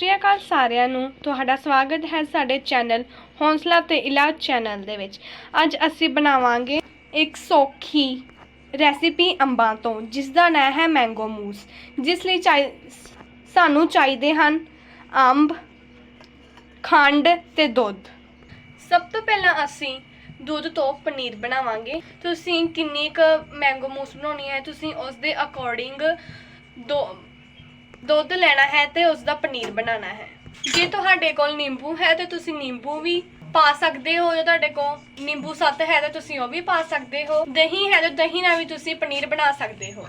ਸ਼੍ਰੀ ਅਕਾਲ ਸਾਰਿਆਂ ਨੂੰ। ਤੁਹਾਡਾ ਸਵਾਗਤ ਹੈ ਸਾਡੇ ਚੈਨਲ ਹੌਂਸਲਾ ਤੇ ਇਲਾਜ ਚੈਨਲ ਦੇ ਵਿੱਚ। ਅੱਜ ਅਸੀਂ ਬਣਾਵਾਂਗੇ ਇੱਕ ਸੌਖੀ ਰੈਸਿਪੀ ਅੰਬਾਂ ਤੋਂ ਜਿਸ ਦਾ ਨਾਂ ਹੈ ਮੈਂਗੋ ਮੂਸ। ਜਿਸ ਲਈ ਚਾਹੀ, ਸਾਨੂੰ ਚਾਹੀਦੇ ਹਨ ਅੰਬ, ਖੰਡ ਤੇ ਦੁੱਧ। ਸਭ ਤੋਂ ਪਹਿਲਾਂ ਅਸੀਂ ਦੁੱਧ ਤੋਂ ਪਨੀਰ ਬਣਾਵਾਂਗੇ। ਤੁਸੀਂ ਕਿੰਨੀ ਕੁ ਮੈਂਗੋ ਮੂਸ ਬਣਾਉਣੀ ਹੈ, ਤੁਸੀਂ ਉਸ ਦੇ ਅਕੋਰਡਿੰਗ ਦੋ ਦੁੱਧ ਲੈਣਾ ਹੈ ਤੇ ਉਸ ਦਾ ਪਨੀਰ ਬਣਾਉਣਾ ਹੈ। ਜੇ ਤੁਹਾਡੇ ਕੋਲ ਨਿੰਬੂ ਹੈ ਤੇ ਤੁਸੀਂ ਨਿੰਬੂ ਵੀ ਪਾ ਸਕਦੇ ਹੋ। ਜੇ ਤੁਹਾਡੇ ਕੋਲ ਨਿੰਬੂ ਸੱਤ ਹੈ ਤੇ ਤੁਸੀਂ ਉਹ ਵੀ ਪਾ ਸਕਦੇ ਹੋ। ਦਹੀਂ ਹੈ ਤੇ ਦਹੀਂ ਨਾਲ ਵੀ ਤੁਸੀਂ ਪਨੀਰ ਬਣਾ ਸਕਦੇ ਹੋ।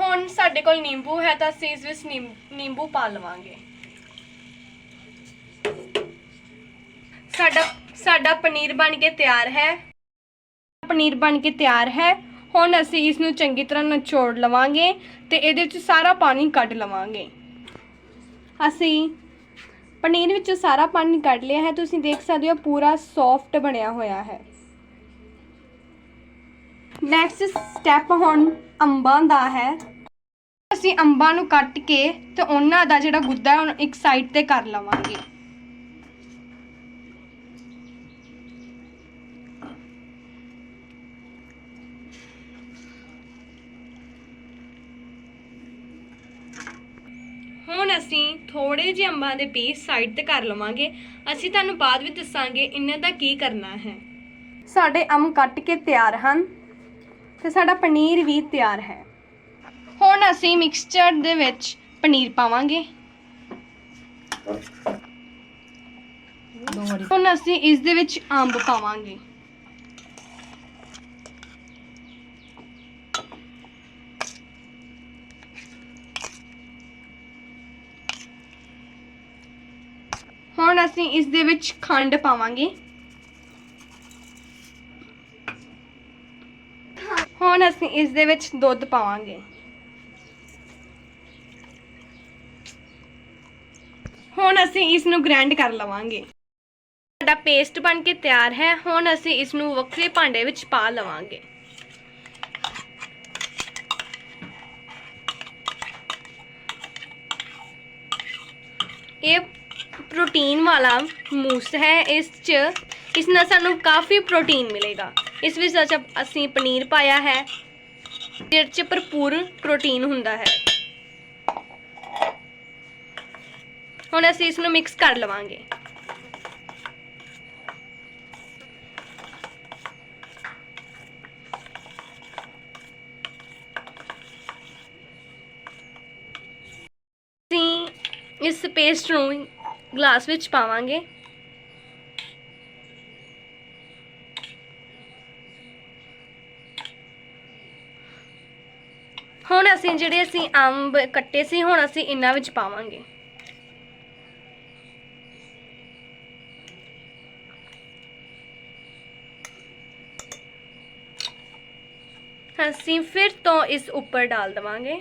ਹੁਣ ਸਾਡੇ ਕੋਲ ਨਿੰਬੂ ਹੈ ਤਾਂ ਅਸੀਂ ਇਸ ਵਿੱਚ ਨਿੰਬੂ ਪਾ ਲਵਾਂਗੇ। ਸਾਡਾ ਸਾਡਾ ਪਨੀਰ ਬਣ ਕੇ ਤਿਆਰ ਹੈ। ਪਨੀਰ ਬਣ ਕੇ ਤਿਆਰ ਹੈ। ਹੁਣ ਅਸੀਂ ਇਸ ਨੂੰ ਚੰਗੀ ਤਰ੍ਹਾਂ ਨਿਚੋੜ ਲਵਾਂਗੇ ਤੇ ਇਹਦੇ ਵਿੱਚ ਸਾਰਾ ਪਾਣੀ ਕੱਢ ਲਵਾਂਗੇ। ਅਸੀਂ ਪਨੀਰ ਵਿੱਚੋਂ ਸਾਰਾ ਪਾਣੀ ਕੱਢ ਲਿਆ ਹੈ। ਤੁਸੀਂ ਦੇਖ ਸਕਦੇ ਹੋ ਪੂਰਾ ਸੌਫਟ ਬਣਿਆ ਹੋਇਆ ਹੈ। ਨੈਕਸਟ ਸਟੈਪ ਹੁਣ ਅੰਬਾਂ ਦਾ ਹੈ। ਅਸੀਂ ਅੰਬਾਂ ਨੂੰ ਕੱਟ ਕੇ ਤੇ ਉਹਨਾਂ ਦਾ ਜਿਹੜਾ ਗੁੱਦਾ ਹੈ, ਉਹਨੂੰ ਇੱਕ ਸਾਈਡ ਤੇ ਕਰ ਲਵਾਂਗੇ। ਹੁਣ ਅਸੀਂ ਥੋੜੇ ਜਿਹੇ ਅੰਬਾਂ ਦੇ ਪੀਸ ਸਾਈਡ ਤੇ ਕਰ ਲਵਾਂਗੇ। ਅਸੀਂ ਤੁਹਾਨੂੰ ਬਾਅਦ ਵਿੱਚ ਦੱਸਾਂਗੇ ਇਹਨਾਂ ਦਾ ਕੀ ਕਰਨਾ ਹੈ। ਸਾਡੇ ਅੰਬ ਕੱਟ ਕੇ ਤਿਆਰ ਹਨ ਤੇ ਸਾਡਾ ਪਨੀਰ ਵੀ ਤਿਆਰ ਹੈ। ਹੁਣ ਅਸੀਂ ਮਿਕਸਚਰ ਦੇ ਵਿੱਚ ਪਨੀਰ ਪਾਵਾਂਗੇ। ਹੁਣ ਅਸੀਂ ਇਸ ਦੇ ਵਿੱਚ ਅੰਬ ਪਾਵਾਂਗੇ। ਹੁਣ ਅਸੀਂ ਇਸ ਦੇ ਵਿੱਚ ਖੰਡ ਪਾਵਾਂਗੇ। ਹੁਣ ਅਸੀਂ ਇਸ ਦੇ ਵਿੱਚ ਦੁੱਧ ਪਾਵਾਂਗੇ। ਹੁਣ ਅਸੀਂ ਇਸ ਨੂੰ ਗ੍ਰਾਈਂਡ ਕਰ ਲਵਾਂਗੇ। ਸਾਡਾ ਪੇਸਟ ਬਣ ਕੇ ਤਿਆਰ ਹੈ। ਹੁਣ ਅਸੀਂ ਇਸ ਨੂੰ ਵੱਖਰੇ ਭਾਂਡੇ ਵਿੱਚ ਪਾ ਲਵਾਂਗੇ। ਇਹ ਪ੍ਰੋਟੀਨ ਵਾਲਾ ਮੂਸ ਹੈ ਇਸ 'ਚ। ਇਸ ਨਾਲ ਸਾਨੂੰ ਕਾਫੀ ਪ੍ਰੋਟੀਨ ਮਿਲੇਗਾ। ਇਸ ਵਿੱਚ ਅਸੀਂ ਪਨੀਰ ਪਾਇਆ ਹੈ। ਜਿਸ 'ਚ ਭਰਪੂਰ ਪ੍ਰੋਟੀਨ ਹੁੰਦਾ ਹੈ। ਹੁਣ ਅਸੀਂ ਇਸ ਨੂੰ ਮਿਕਸ ਕਰ ਲਵਾਂਗੇ। ਅਸੀਂ ਇਸ ਪੇਸਟ ਨੂੰ ਗਲਾਸ ਵਿੱਚ ਪਾਵਾਂਗੇ। ਹੁਣ ਅਸੀਂ ਜਿਹੜੇ ਅਸੀਂ ਅੰਬ ਕੱਟੇ ਸੀ, ਹੁਣ ਅਸੀਂ ਇਹਨਾਂ ਵਿੱਚ ਪਾਵਾਂਗੇ। ਅਸੀਂ ਫਿਰ ਤੋਂ ਇਸ ਉੱਪਰ ਡਾਲ ਦਵਾਂਗੇ।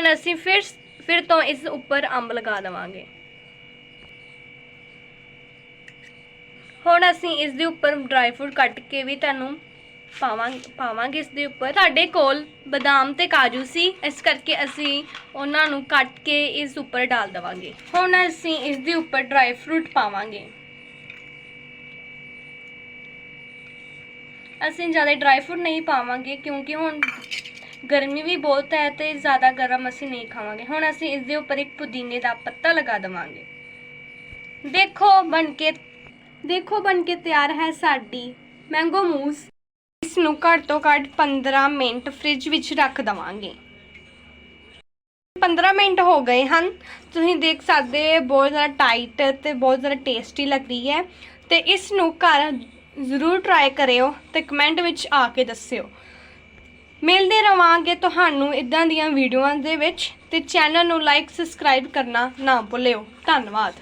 ਹੁਣ ਅਸੀਂ ਫਿਰ ਫਿਰ ਤੋਂ ਇਸ ਉੱਪਰ ਅੰਬ ਲਗਾ ਦੇਵਾਂਗੇ। ਹੁਣ ਅਸੀਂ ਇਸ ਦੇ ਉੱਪਰ ਡਰਾਈ ਫਰੂਟ ਕੱਟ ਕੇ ਵੀ ਤੁਹਾਨੂੰ ਪਾਵਾਂਗੇ ਪਾਵਾਂਗੇ ਇਸ ਦੇ ਉੱਪਰ। ਸਾਡੇ ਕੋਲ ਬਦਾਮ ਤੇ ਕਾਜੂ ਸੀ, ਇਸ ਕਰਕੇ ਅਸੀਂ ਉਹਨਾਂ ਨੂੰ ਕੱਟ ਕੇ ਇਸ ਉੱਪਰ ਡਾਲ ਦੇਵਾਂਗੇ। ਹੁਣ ਅਸੀਂ ਇਸ ਦੇ ਉੱਪਰ ਡਰਾਈ ਫਰੂਟ ਪਾਵਾਂਗੇ। ਅਸੀਂ ਜ਼ਿਆਦਾ ਡਰਾਈ ਫਰੂਟ ਨਹੀਂ ਪਾਵਾਂਗੇ, ਕਿਉਂਕਿ ਹੁਣ ਗਰਮੀ ਵੀ ਬਹੁਤ ਹੈ ਤੇ ਜ਼ਿਆਦਾ ਗਰਮ ਅਸੀਂ ਨਹੀਂ ਖਾਵਾਂਗੇ। ਹੁਣ ਅਸੀਂ ਇਸ ਦੇ ਉੱਪਰ ਇੱਕ ਪੁਦੀਨੇ ਦਾ ਪੱਤਾ ਲਗਾ ਦੇਵਾਂਗੇ। ਦੇਖੋ ਬਣ ਕੇ, ਦੇਖੋ ਬਣ ਕੇ ਤਿਆਰ ਹੈ ਸਾਡੀ ਮੈਂਗੋ ਮੂਸ ਇਸ ਨੂੰ ਘੱਟ ਤੋਂ ਘੱਟ 15 ਮਿੰਟ ਫ੍ਰਿਜ ਵਿੱਚ ਰੱਖ ਦਵਾਂਗੇ। 15 ਮਿੰਟ ਹੋ ਗਏ ਹਨ। ਤੁਸੀਂ ਦੇਖ ਸਕਦੇ ਬਹੁਤ ਜ਼ਿਆਦਾ ਟਾਈਟ ਤੇ ਬਹੁਤ ਜ਼ਿਆਦਾ ਟੇਸਟੀ ਲੱਗ ਰਹੀ ਹੈ। ਤੇ ਇਸ ਨੂੰ ਘਰ ਜ਼ਰੂਰ ਟਰਾਈ ਕਰਿਓ ਤੇ ਕਮੈਂਟ ਵਿੱਚ ਆ ਕੇ ਦੱਸਿਓ। ਮਿਲਦੇ ਰਵਾਂਗੇ ਤੁਹਾਨੂੰ ਇਦਾਂ ਦੀਆਂ ਵੀਡੀਓਆਂ ਦੇ ਵਿੱਚ ਤੇ ਚੈਨਲ ਨੂੰ ਲਾਈਕ ਸਬਸਕ੍ਰਾਈਬ ਕਰਨਾ ਨਾ ਭੁੱਲਿਓ। ਧੰਨਵਾਦ।